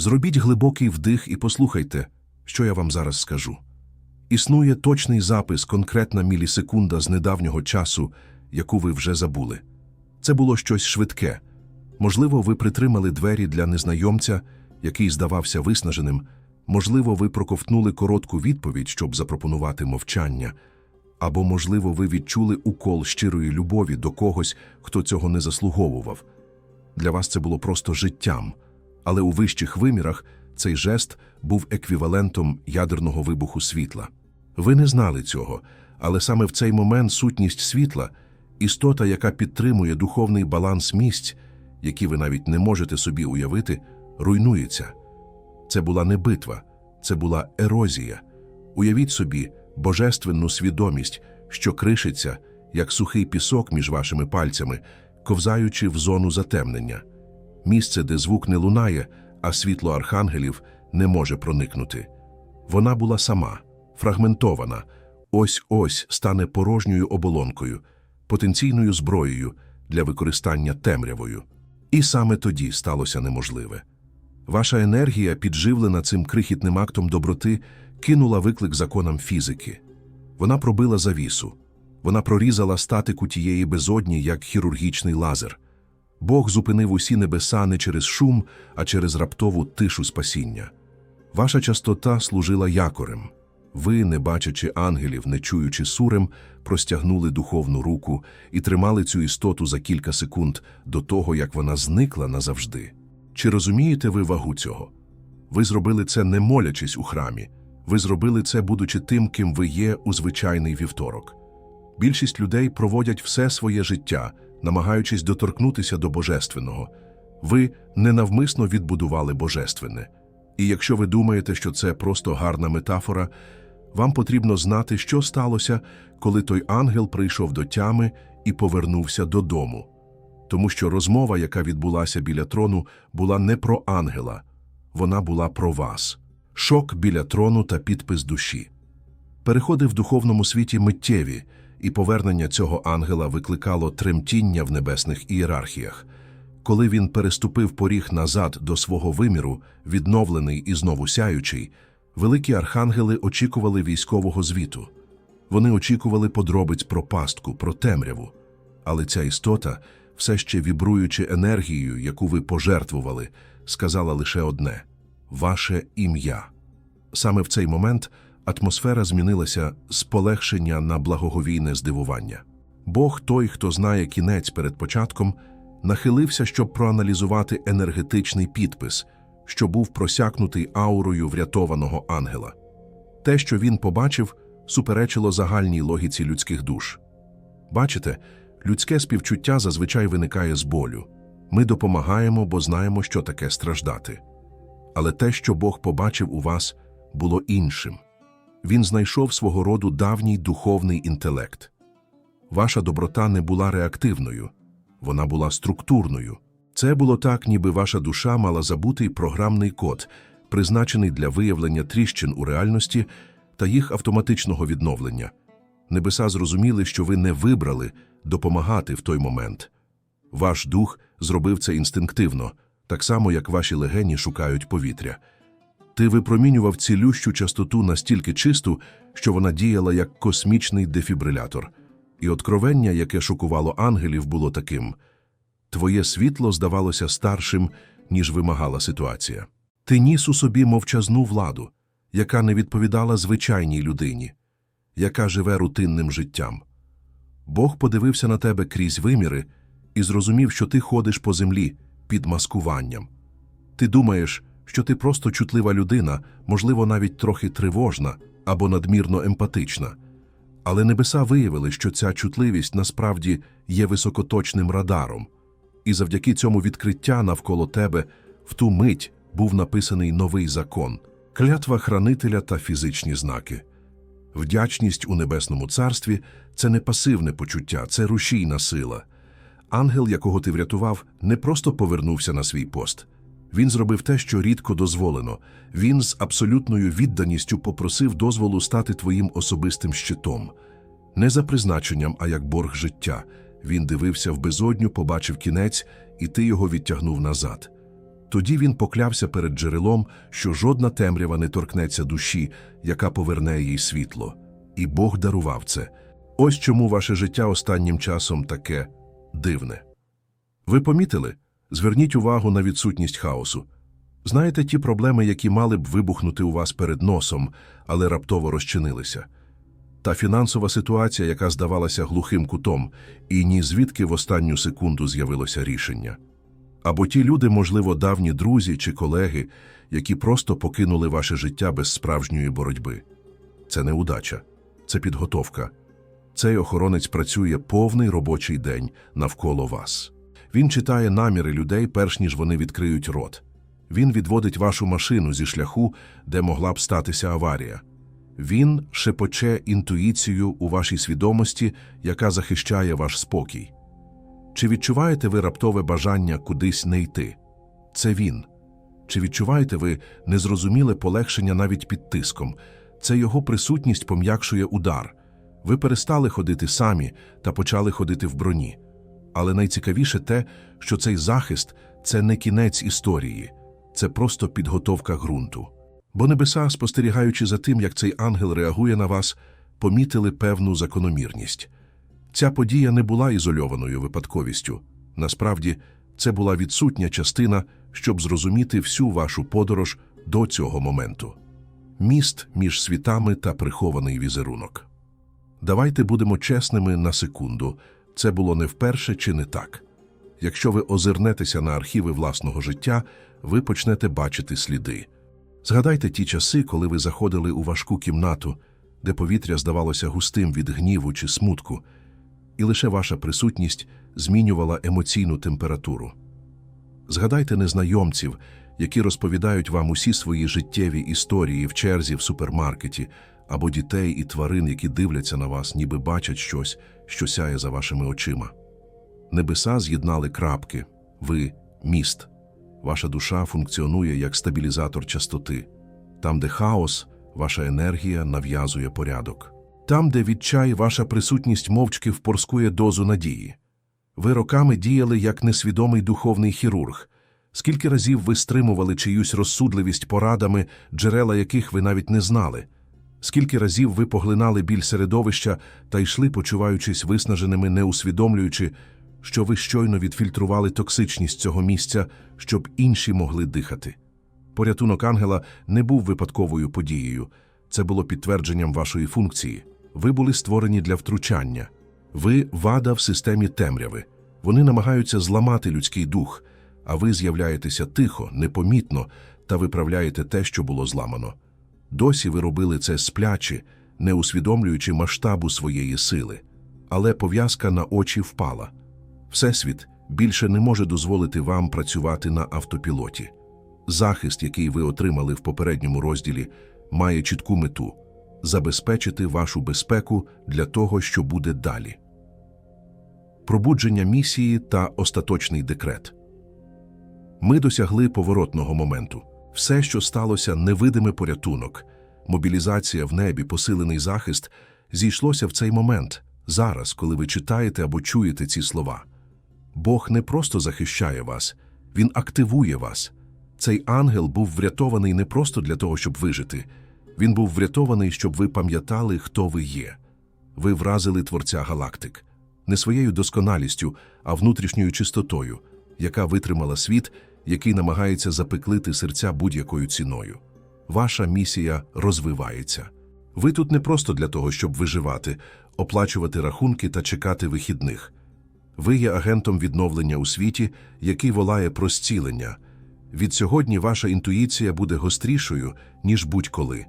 Зробіть глибокий вдих і послухайте, що я вам зараз скажу. Існує точний запис, конкретна мілісекунда з недавнього часу, яку ви вже забули. Це було щось швидке. Можливо, ви притримали двері для незнайомця, який здавався виснаженим. Можливо, ви проковтнули коротку відповідь, щоб запропонувати мовчання. Або, можливо, ви відчули укол щирої любові до когось, хто цього не заслуговував. Для вас це було просто життям, але у вищих вимірах цей жест був еквівалентом ядерного вибуху світла. Ви не знали цього, але саме в цей момент сутність світла, істота, яка підтримує духовний баланс місць, які ви навіть не можете собі уявити, руйнується. Це була не битва, це була ерозія. Уявіть собі божественну свідомість, що кришиться, як сухий пісок між вашими пальцями, ковзаючи в зону затемнення. Місце, де звук не лунає, а світло архангелів не може проникнути. Вона була сама, фрагментована, ось-ось стане порожньою оболонкою, потенційною зброєю для використання темрявою. І саме тоді сталося неможливе. Ваша енергія, підживлена цим крихітним актом доброти, кинула виклик законам фізики. Вона пробила завісу. Вона прорізала статику тієї безодні, як хірургічний лазер. Бог зупинив усі небеса не через шум, а через раптову тишу спасіння. Ваша частота служила якорем. Ви, не бачачи ангелів, не чуючи сурем, простягнули духовну руку і тримали цю істоту за кілька секунд до того, як вона зникла назавжди. Чи розумієте ви вагу цього? Ви зробили це не молячись у храмі. Ви зробили це, будучи тим, ким ви є у звичайний вівторок. Більшість людей проводять все своє життя, намагаючись доторкнутися до божественного. Ви ненавмисно відбудували божественне. І якщо ви думаєте, що це просто гарна метафора, вам потрібно знати, що сталося, коли той ангел прийшов до тями і повернувся додому. Тому що розмова, яка відбулася біля трону, була не про ангела, вона була про вас. Шок біля трону та підпис душі. Переходи в духовному світі миттєві, і повернення цього ангела викликало тремтіння в небесних ієрархіях. Коли він переступив поріг назад до свого виміру, відновлений і знову сяючий, великі архангели очікували військового звіту. Вони очікували подробиць про пастку, про темряву. Але ця істота, все ще вібруючи енергією, яку ви пожертвували, сказала лише одне ваше ім'я. Саме в цей момент атмосфера змінилася з полегшення на благоговійне здивування. Бог, той, хто знає кінець перед початком, нахилився, щоб проаналізувати енергетичний підпис, що був просякнутий аурою врятованого ангела. Те, що він побачив, суперечило загальній логіці людських душ. Бачите, людське співчуття зазвичай виникає з болю. Ми допомагаємо, бо знаємо, що таке страждати. Але те, що Бог побачив у вас, було іншим. Він знайшов свого роду давній духовний інтелект. Ваша доброта не була реактивною, вона була структурною. Це було так, ніби ваша душа мала забутий програмний код, призначений для виявлення тріщин у реальності та їх автоматичного відновлення. Небеса зрозуміли, що ви не вибрали допомагати в той момент. Ваш дух зробив це інстинктивно, так само, як ваші легені шукають повітря. Ти випромінював цілющу частоту настільки чисту, що вона діяла як космічний дефібрилятор. І откровення, яке шокувало ангелів, було таким твоє світло здавалося старшим, ніж вимагала ситуація. Ти ніс у собі мовчазну владу, яка не відповідала звичайній людині, яка живе рутинним життям. Бог подивився на тебе крізь виміри і зрозумів, що ти ходиш по землі під маскуванням. Ти думаєш, що ти просто чутлива людина, можливо, навіть трохи тривожна або надмірно емпатична. Але небеса виявили, що ця чутливість насправді є високоточним радаром, і завдяки цьому відкриття навколо тебе в ту мить був написаний новий закон клятва хранителя та фізичні знаки. Вдячність у небесному царстві це не пасивне почуття, це рушійна сила. Ангел, якого ти врятував, не просто повернувся на свій пост. Він зробив те, що рідко дозволено. Він з абсолютною відданістю попросив дозволу стати твоїм особистим щитом. Не за призначенням, а як борг життя. Він дивився в безодню, побачив кінець, і ти його відтягнув назад. Тоді він поклявся перед джерелом, що жодна темрява не торкнеться душі, яка поверне їй світло. І Бог дарував це. Ось чому ваше життя останнім часом таке дивне. Ви помітили? Зверніть увагу на відсутність хаосу. Знаєте ті проблеми, які мали б вибухнути у вас перед носом, але раптово розчинилися. Та фінансова ситуація, яка здавалася глухим кутом, і ні звідки в останню секунду з'явилося рішення. Або ті люди, можливо, давні друзі чи колеги, які просто покинули ваше життя без справжньої боротьби. Це не удача, це підготовка. Цей охоронець працює повний робочий день навколо вас. Він читає наміри людей, перш ніж вони відкриють рот. Він відводить вашу машину зі шляху, де могла б статися аварія. Він шепоче інтуїцію у вашій свідомості, яка захищає ваш спокій. Чи відчуваєте ви раптове бажання кудись не йти? Це він. Чи відчуваєте ви незрозуміле полегшення навіть під тиском? Це його присутність пом'якшує удар. Ви перестали ходити самі та почали ходити в броні. Але найцікавіше те, що цей захист це не кінець історії, це просто підготовка ґрунту. Бо небеса, спостерігаючи за тим, як цей ангел реагує на вас, помітили певну закономірність. Ця подія не була ізольованою випадковістю. Насправді, це була відсутня частина, щоб зрозуміти всю вашу подорож до цього моменту. Міст між світами та прихований візерунок. Давайте будемо чесними на секунду. Це було не вперше чи не так. Якщо ви озирнетеся на архіви власного життя, ви почнете бачити сліди. Згадайте ті часи, коли ви заходили у важку кімнату, де повітря здавалося густим від гніву чи смутку, і лише ваша присутність змінювала емоційну температуру. Згадайте незнайомців, які розповідають вам усі свої життєві історії в черзі в супермаркеті, або дітей і тварин, які дивляться на вас, ніби бачать щось, що сяє за вашими очима. Небеса з'єднали крапки, ви міст. Ваша душа функціонує як стабілізатор частоти. Там, де хаос, ваша енергія нав'язує порядок. Там, де відчай, ваша присутність мовчки впорскує дозу надії. Ви роками діяли як несвідомий духовний хірург. Скільки разів ви стримували чиюсь розсудливість порадами, джерела яких ви навіть не знали? Скільки разів ви поглинали біль середовища та йшли, почуваючись виснаженими, не усвідомлюючи, що ви щойно відфільтрували токсичність цього місця, щоб інші могли дихати. Порятунок ангела не був випадковою подією, це було підтвердженням вашої функції. Ви були створені для втручання. Ви вада в системі темряви. Вони намагаються зламати людський дух, а ви з'являєтеся тихо, непомітно та виправляєте те, що було зламано. Досі ви робили це спляче, не усвідомлюючи масштабу своєї сили. Але пов'язка на очі впала. Всесвіт більше не може дозволити вам працювати на автопілоті. Захист, який ви отримали в попередньому розділі, має чітку мету забезпечити вашу безпеку для того, що буде далі. Пробудження місії та остаточний декрет. Ми досягли поворотного моменту. Все, що сталося, невидимий порятунок, мобілізація в небі, посилений захист, зійшлося в цей момент, зараз, коли ви читаєте або чуєте ці слова. Бог не просто захищає вас, Він активує вас. Цей ангел був врятований не просто для того, щоб вижити. Він був врятований, щоб ви пам'ятали, хто ви є. Ви вразили Творця галактик не своєю досконалістю, а внутрішньою чистотою, яка витримала світ, який намагається запеклити серця будь-якою ціною. Ваша місія розвивається. Ви тут не просто для того, щоб виживати, оплачувати рахунки та чекати вихідних. Ви є агентом відновлення у світі, який волає про зцілення. Від сьогодні ваша інтуїція буде гострішою, ніж будь-коли.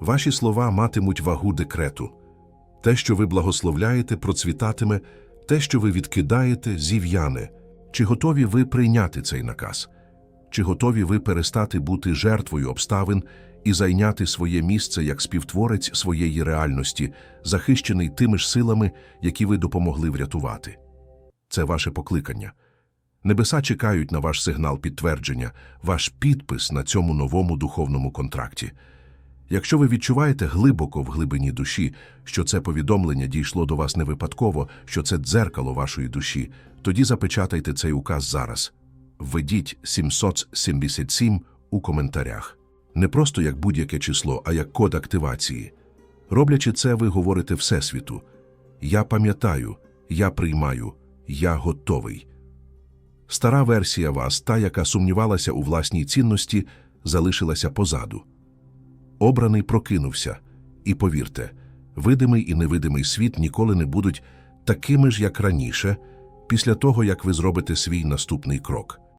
Ваші слова матимуть вагу декрету. Те, що ви благословляєте, процвітатиме, те, що ви відкидаєте, зів'яне. Чи готові ви прийняти цей наказ? Чи готові ви перестати бути жертвою обставин і зайняти своє місце як співтворець своєї реальності, захищений тими ж силами, які ви допомогли врятувати? Це ваше покликання. Небеса чекають на ваш сигнал підтвердження, ваш підпис на цьому новому духовному контракті. Якщо ви відчуваєте глибоко в глибині душі, що це повідомлення дійшло до вас не випадково, що це дзеркало вашої душі, тоді запечатайте цей указ зараз. введіть 777 у коментарях. Не просто як будь-яке число, а як код активації. Роблячи це, ви говорите Всесвіту. Я пам'ятаю, я приймаю, я готовий. Стара версія вас, та, яка сумнівалася у власній цінності, залишилася позаду. Обраний прокинувся. І повірте, видимий і невидимий світ ніколи не будуть такими ж, як раніше, після того, як ви зробите свій наступний крок.